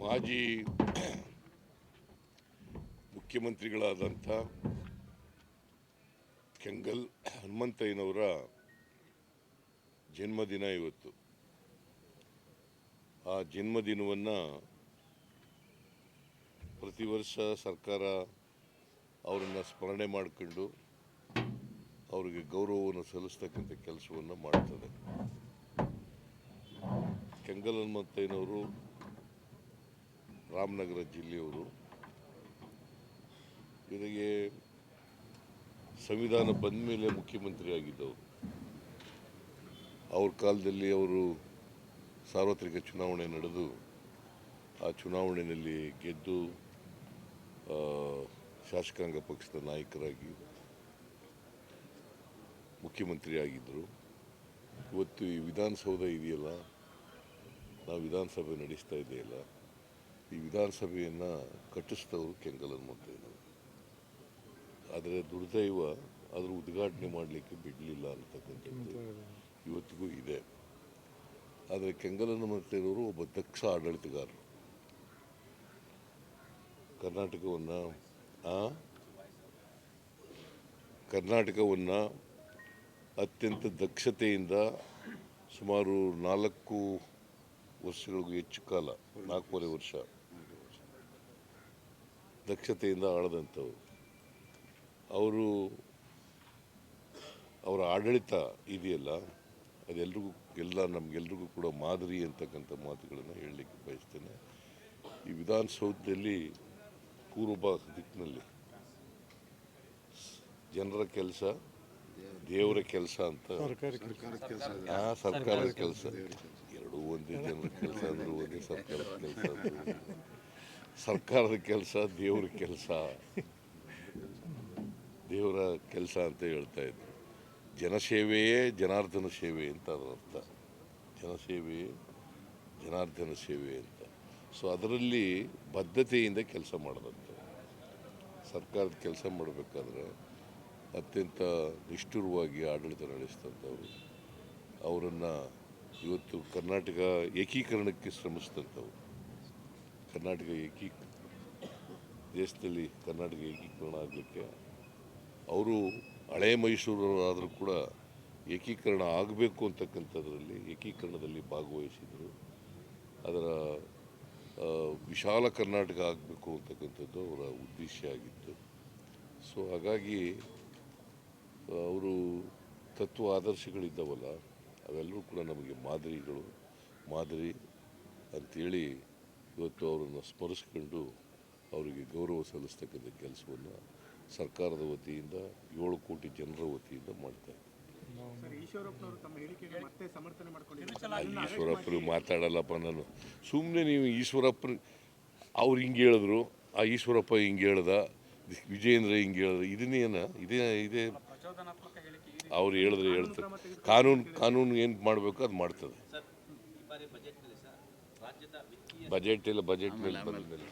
ಮಾಜಿ ಮುಖ್ಯಮಂತ್ರಿಗಳಾದಂಥ ಕೆಂಗಲ್ ಹನುಮಂತಯ್ಯನವರ ಜನ್ಮದಿನ ಇವತ್ತು. ಆ ಜನ್ಮದಿನವನ್ನು ಪ್ರತಿ ವರ್ಷ ಸರ್ಕಾರ ಅವರನ್ನು ಸ್ಮರಣೆ ಮಾಡಿಕೊಂಡು ಅವರಿಗೆ ಗೌರವವನ್ನು ಸಲ್ಲಿಸ್ತಕ್ಕಂಥ ಕೆಲಸವನ್ನು ಮಾಡ್ತದೆ. ಕೆಂಗಲ್ ಹನುಮಂತಯ್ಯನವರು ರಾಮನಗರ ಜಿಲ್ಲೆಯವರು ಜೊತೆಗೆ ಸಂವಿಧಾನ ಬಂದ ಮೇಲೆ ಮುಖ್ಯಮಂತ್ರಿ ಆಗಿದ್ದವರು ಅವ್ರ ಕಾಲದಲ್ಲಿ ಅವರು ಸಾರ್ವತ್ರಿಕ ಚುನಾವಣೆ ನಡೆದು, ಆ ಚುನಾವಣೆಯಲ್ಲಿ ಗೆದ್ದು ಶಾಸಕಾಂಗ ಪಕ್ಷದ ನಾಯಕರಾಗಿ ಮುಖ್ಯಮಂತ್ರಿ ಆಗಿದ್ದರು ಇವತ್ತು ಈ ವಿಧಾನಸೌಧ ಇದೆಯಲ್ಲ? ನಾವು ವಿಧಾನಸಭೆ ನಡೆಸ್ತಾ ಇದೆಯಲ್ಲ ಈ ವಿಧಾನಸಭೆಯನ್ನು ಕಟ್ಟಿಸಿದವರು ಕೆಂಗಲನ ಮಂತ್ರಿಗಳು ಆದರೆ ದುರ್ದೈವ ಅದರ ಉದ್ಘಾಟನೆ ಮಾಡಲಿಕ್ಕೆ ಬಿಡಲಿಲ್ಲ ಅಂತಕ್ಕಂಥದ್ದು ಇವತ್ತಿಗೂ ಇದೆ. ಆದರೆ ಕೆಂಗಲನ ಮಂತ್ರಿಯವರು ಒಬ್ಬ ದಕ್ಷ ಆಡಳಿತಗಾರರು. ಕರ್ನಾಟಕವನ್ನು ಕರ್ನಾಟಕವನ್ನು ಅತ್ಯಂತ ದಕ್ಷತೆಯಿಂದ ಸುಮಾರು ನಾಲ್ಕು ವರ್ಷಗಳಿಗೂ ಹೆಚ್ಚು ಕಾಲ, ನಾಲ್ಕೂವರೆ ವರ್ಷ ದಕ್ಷತೆಯಿಂದ ಆಳದಂಥವು ಅವರು ಅವರ ಆಡಳಿತ ಇದೆಯಲ್ಲ ಅದೆಲ್ರಿಗೂ ಎಲ್ಲ ನಮಗೆಲ್ರಿಗೂ ಕೂಡ ಮಾದರಿ ಅಂತಕ್ಕಂಥ ಮಾತುಗಳನ್ನು ಹೇಳಲಿಕ್ಕೆ ಬಯಸ್ತೇನೆ. ಈ ವಿಧಾನಸೌಧದಲ್ಲಿ ಪೂರ್ವ ದಿಕ್ಕಿನಲ್ಲಿ ಜನರ ಕೆಲಸ ದೇವರ ಕೆಲಸ ಅಂತ. ಆ ಸರ್ಕಾರದ ಕೆಲಸ. ಎರಡೂ ಒಂದೇ ಜನರ ಕೆಲಸ ಅಂದರೂ ಒಂದೇ ಸರ್ಕಾರದ ಕೆಲಸ ಸರ್ಕಾರದ ಕೆಲಸ, ದೇವ್ರ ಕೆಲಸ. ದೇವರ ಕೆಲಸ ಅಂತ ಹೇಳ್ತಾ ಇದ್ರು. ಜನಸೇವೆಯೇ ಜನಾರ್ದನ ಸೇವೆ ಅಂತ ಅದರ ಅರ್ಥ. ಜನಸೇವೆಯೇ ಜನಾರ್ದನ ಸೇವೆ ಅಂತ. ಸೊ ಅದರಲ್ಲಿ ಬದ್ಧತೆಯಿಂದ ಕೆಲಸ ಮಾಡೋದಂತೆ. ಸರ್ಕಾರದ ಕೆಲಸ ಮಾಡಬೇಕಾದ್ರೆ ಅತ್ಯಂತ ನಿಷ್ಠುರವಾಗಿ ಆಡಳಿತ ನಡೆಸಿದಂಥವ್ರು, ಅವರನ್ನು ಇವತ್ತು ಕರ್ನಾಟಕ ಏಕೀಕರಣಕ್ಕೆ ಶ್ರಮಿಸಿದಂಥವ್ರು. ಕರ್ನಾಟಕ ಏಕೀ ದೇಶದಲ್ಲಿ ಕರ್ನಾಟಕ ಏಕೀಕರಣ ಆಗಲಿಕ್ಕೆ ಅವರು ಹಳೆ ಮೈಸೂರವರಾದರೂ ಕೂಡ ಏಕೀಕರಣ ಆಗಬೇಕು ಅಂತಕ್ಕಂಥದ್ರಲ್ಲಿ ಏಕೀಕರಣದಲ್ಲಿ ಭಾಗವಹಿಸಿದರು. ಅದರ ವಿಶಾಲ ಕರ್ನಾಟಕ ಆಗಬೇಕು ಅಂತಕ್ಕಂಥದ್ದು ಅವರ ಉದ್ದೇಶ ಆಗಿತ್ತು. ಸೊ, ಹಾಗಾಗಿ ಅವರು ತತ್ವ ಆದರ್ಶಗಳಿದ್ದಾವಲ್ಲ, ಅವೆಲ್ಲರೂ ಕೂಡ ನಮಗೆ ಮಾದರಿಗಳು, ಮಾದರಿ ಅಂಥೇಳಿ ಇವತ್ತು ಅವರನ್ನು ಸ್ಮರಿಸ್ಕೊಂಡು ಅವರಿಗೆ ಗೌರವ ಸಲ್ಲಿಸ್ತಕ್ಕಂಥ ಕೆಲಸವನ್ನು ಸರ್ಕಾರದ ವತಿಯಿಂದ ಏಳು ಕೋಟಿ ಜನರ ವತಿಯಿಂದ ಮಾಡ್ತಾ ಇದ್ದಾರೆ ಸರ್ ಈಶ್ವರಪ್ಪನವರು ತಮ್ಮ ಹೇಳಿಕೆಯನ್ನು ಮತ್ತೆ ಸಮರ್ಥನೆ ಮಾಡ್ಕೊಂಡಿದ್ದಾರೆ. ಈಶ್ವರಪ್ಪರು ಮಾತಾಡಲ್ಲಪ್ಪ ನಾನು. ಸುಮ್ಮನೆ ನೀವು ಈಶ್ವರಪ್ಪರು ಅವ್ರು ಹಿಂಗೆ ಹೇಳಿದ್ರು ಆ ಈಶ್ವರಪ್ಪ ಹಿಂಗೆ ಹೇಳ್ದ ವಿಜಯೇಂದ್ರ ಹಿಂಗೆ ಹೇಳಿದ್ರು ಇದನ್ನೇನ ಇದೇ ಇದೇ ಅವ್ರು ಹೇಳಿದ್ರೆ ಹೇಳ್ತಾರೆ. ಕಾನೂನು ಕಾನೂನು ಏನು ಮಾಡಬೇಕು ಅದು ಮಾಡ್ತದೆ. ಬಜೆಟ್ ಎಲ್ಲ ಬಜೆಟ್ ಮೇಲೆ ಬಂದ ಮೇಲೆ